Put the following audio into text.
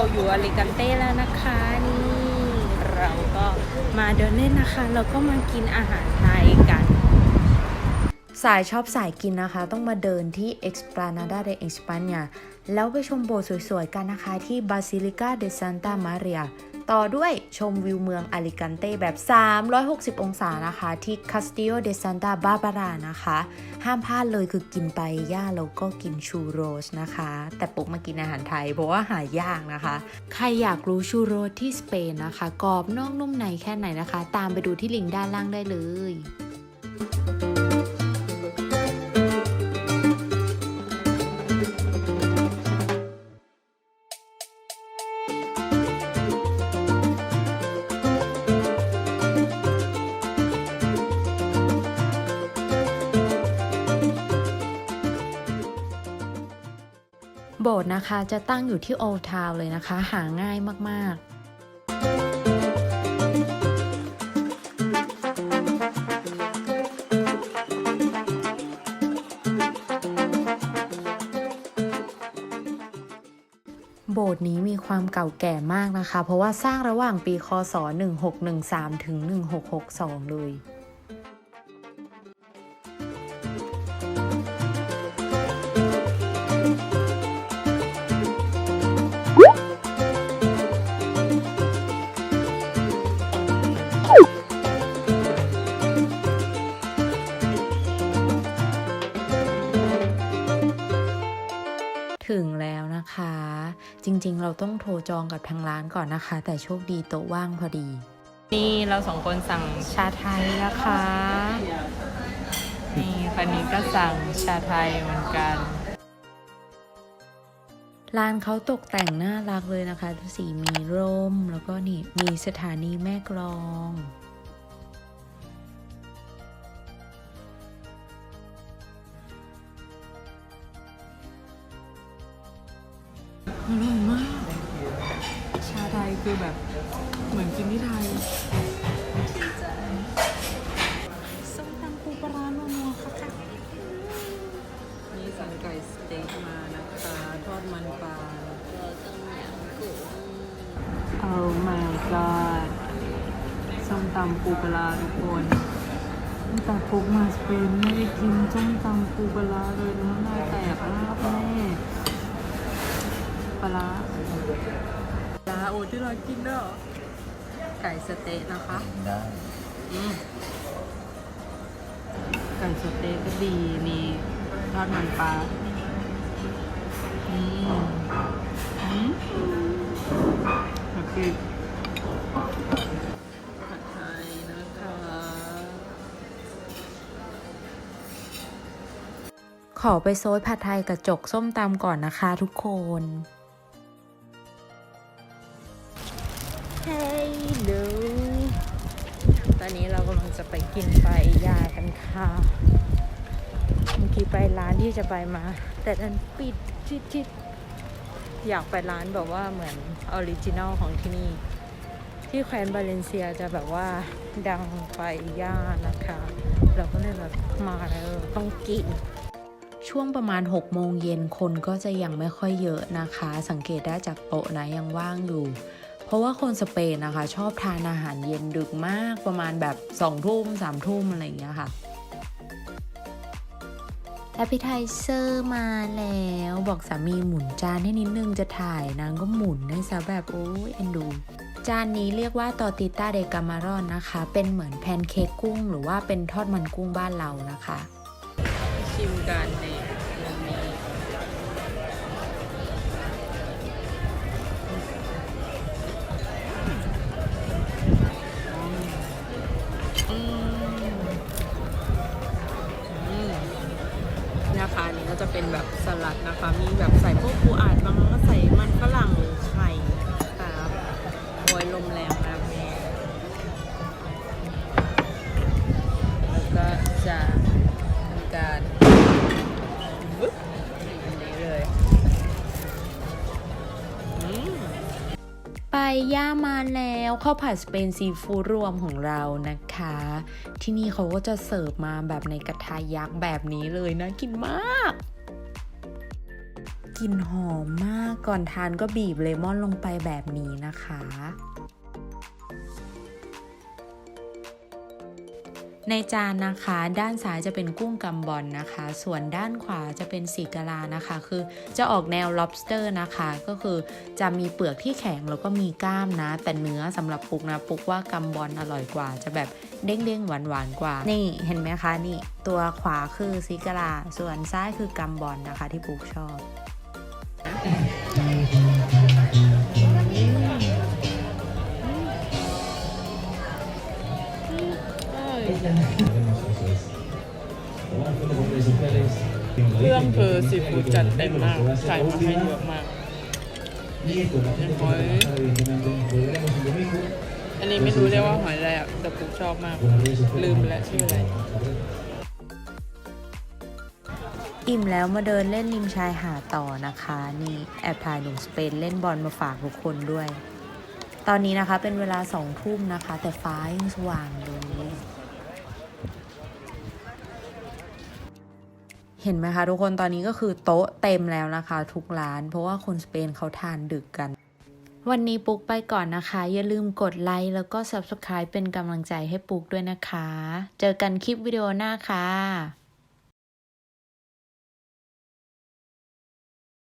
เราอยู่อลิกันเต้แล้วนะคะนี่เราก็มาเดินเล่นนะคะ แล้วก็มากินอาหารไทยกัน สายชอบสายกินนะคะ ต้องมาเดินที่ Explanada de España แล้วไปชมโบสถ์สวยๆกันนะคะที่ Basilica de Santa Maria ต่อด้วยชมวิวเมืองอาลิกันเต้แบบ 360 องศานะคะ ที่ Castillo de Santa Barbara นะคะ ห้ามพลาดเลยคือกินไปย่าแล้วก็กินชูโรสนะคะ แต่ปุ๊กมากินอาหารไทย เพราะว่าหายากนะคะ ใครอยากรู้ชูโรสที่สเปนนะคะกรอบนอกนุ่มในแค่ไหนนะคะ ตามไปดูที่ลิงก์ด้านล่างได้เลย โบสถ์นะคะจะตั้งอยู่ที่โอทาวเลยนะคะ หาง่ายมากๆโบสถ์นี้มีความเก่าแก่มากนะคะ เพราะว่าสร้างระหว่างปีคศ 1613 ถึง 1662 เลย นะคะ จริงๆ เราต้องโทรจองกับทางร้านก่อนนะคะ แต่โชคดีโต๊ะว่างพอดี นี่เราสองคนสั่งชาไทยนะคะนี่คนนี้ก็สั่งชาไทยเหมือนกันร้านเขาตกแต่งน่ารักเลยนะคะดูสีมีร่ม แล้วก็นี่มีสถานีแม่กลอง อร่อยมาก ชาไทยคือแบบเหมือนกินที่ไทยส้มตำปูปลาร้านัวค่ะค่ะนี่สั่งไก่สเต็กมานะคะ ทอดมันปลาโอ้ my god ส้มตำปูปลาทุกคนตั้งแต่พบมาสเปนไม่ได้กินส้มตำปูปลาเลยน้ำลายแตกมากแม่ ปลาร้าปลาโอ้ที่เรากินเด้อไก่สะเต๊ะนะคะได้อืมไก่สะเต๊ะก็ดีมีทอดมันปลาอืมอืมโอเคผัดไทยนะคะ ขอไปโซยผัดไทยกับจกส้มตำก่อนนะคะทุกคน อนนี้เรากำลังจะไปกินไปยากันค่ะเมื่อกี้ไปร้านที่จะไปมา แต่ดันปิดชิดชิดอยากไปร้านแบบว่าเหมือนออริจินัลของที่นี่ ที่แคว้นบาเลนเซียจะแบบว่าดังไปย่านะคะ เราก็เลยแบบมาแล้วต้องกินช่วงประมาณ 6 โมงเย็นคนก็จะยังไม่ค่อยเยอะนะคะ สังเกตได้จากโต๊ะนะยังว่างอยู่ เพราะว่าคนสเปนนะคะ ชอบทานอาหารเย็นดึกมากประมาณแบบ2ทุ่ม3ทุ่มอะไรอย่างเงี้ยค่ะแอปเปิลไทเซอร์มาแล้วบอกสามีหมุนจานให้นิดนึงจะถ่ายนางก็หมุนให้ซะแบบโอ้ยเอ็นดูจานนี้เรียกว่าตอติต้าเดกามารอนนะคะ เป็นเหมือนแพนเค้กกุ้ง หรือว่าเป็นทอดมันกุ้งบ้านเรานะคะ ชิมกันในวัน นะคะอันนี้ก็จะเป็นแบบสลัดนะคะ มีแบบใส่พวกปูอัดบางก็ใส่มันฝรั่งไข่ครับโอยลมแรงนะ ย่ามาแล้วข้าวผัดสเปนซีฟู้ดรวมของเรานะคะ ที่นี่เขาก็จะเสิร์ฟมาแบบในกระทะยักษ์แบบนี้เลยนะกินมากกลิ่นหอมมากก่อนทานก็บีบเลมอนลงไปแบบนี้นะคะ ในจานนะคะ ด้านซ้ายจะเป็นกุ้งกัมบอนนะคะ ส่วนด้านขวาจะเป็นสีกะลานะคะ คือจะออกแนว lobster นะคะ ก็คือจะมีเปลือกที่แข็งแล้วก็มีกล้ามนะ แต่เนื้อสำหรับปุกนะปุกว่ากัมบอนอร่อยกว่า จะแบบเด้งๆหวานๆกว่า นี่เห็นไหมคะนี่ ตัวขวาคือสีกะลา ส่วนซ้ายคือกัมบอนนะคะ ที่ปุกชอบ เครื่องคือซีฟู้ดจัดเต็มมากใส่มาให้เยอะมากหอยอันนี้ไม่รู้เรียกว่าหอยอะไรอะแต่ปุ๊กชอบมาก ลืมไปแล้วชื่ออะไรอิ่มแล้วมาเดินเล่นริมชายหาดต่อนะคะ นี่แอบถ่ายหนุ่มสเปนเล่นบอลมาฝากทุกคนด้วย ตอนนี้นะคะเป็นเวลาสองทุ่มนะคะ แต่ฟ้ายังสว่างอยู่ เห็นไหมคะทุกคนตอนนี้ก็คือโต๊ะเต็มแล้วนะคะ ทุกร้าน เพราะว่าคนสเปนเขาทานดึกกัน วันนี้ปุ๊กไปก่อนนะคะ อย่าลืมกดไลค์แล้วก็ Subscribe เป็นกำลังใจให้ปุ๊กด้วยนะคะ เจอกันคลิปวิดีโอหน้าค่ะ